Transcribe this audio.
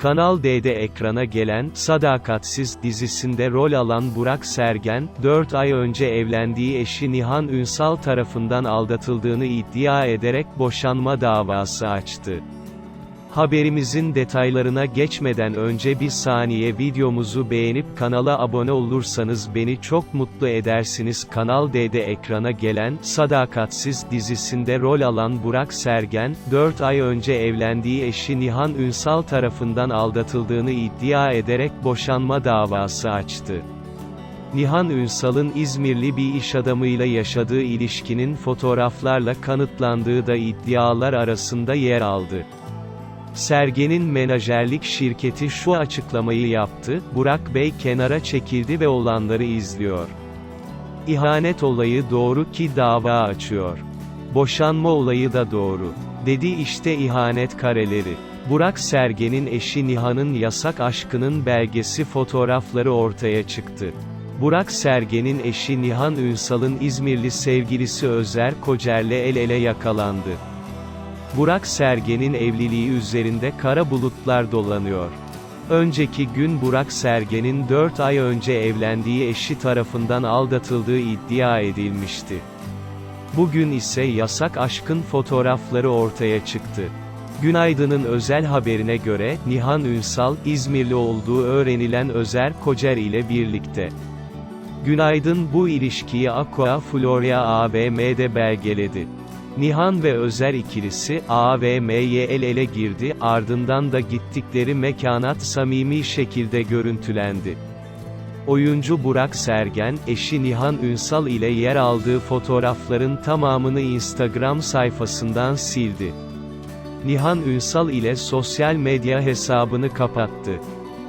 Kanal D'de ekrana gelen, Sadakatsiz dizisinde rol alan Burak Sergen, 4 ay önce evlendiği eşi Nihan Ünsal tarafından aldatıldığını iddia ederek boşanma davası açtı. Haberimizin detaylarına geçmeden önce bir saniye videomuzu beğenip kanala abone olursanız beni çok mutlu edersiniz. Kanal D'de ekrana gelen, Sadakatsiz dizisinde rol alan Burak Sergen, 4 ay önce evlendiği eşi Nihan Ünsal tarafından aldatıldığını iddia ederek boşanma davası açtı. Nihan Ünsal'ın İzmirli bir iş adamıyla yaşadığı ilişkinin fotoğraflarla kanıtlandığı da iddialar arasında yer aldı. Sergen'in menajerlik şirketi şu açıklamayı yaptı, Burak Bey kenara çekildi ve olanları izliyor. İhanet olayı doğru ki dava açıyor. Boşanma olayı da doğru. Dedi işte ihanet kareleri. Burak Sergen'in eşi Nihan'ın yasak aşkının belgesi fotoğrafları ortaya çıktı. Burak Sergen'in eşi Nihan Ünsal'ın İzmirli sevgilisi Özer Kocer'le el ele yakalandı. Burak Sergen'in evliliği üzerinde kara bulutlar dolanıyor. Önceki gün Burak Sergen'in 4 ay önce evlendiği eşi tarafından aldatıldığı iddia edilmişti. Bugün ise yasak aşkın fotoğrafları ortaya çıktı. Günaydın'ın özel haberine göre, Nihan Ünsal, İzmirli olduğu öğrenilen Özer Kocer ile birlikte. Günaydın bu ilişkiyi Aqua Floria AVM'de belgeledi. Nihan ve Özer ikilisi, AVM'ye el ele girdi, ardından da gittikleri mekanat samimi şekilde görüntülendi. Oyuncu Burak Sergen, eşi Nihan Ünsal ile yer aldığı fotoğrafların tamamını Instagram sayfasından sildi. Nihan Ünsal ile sosyal medya hesabını kapattı.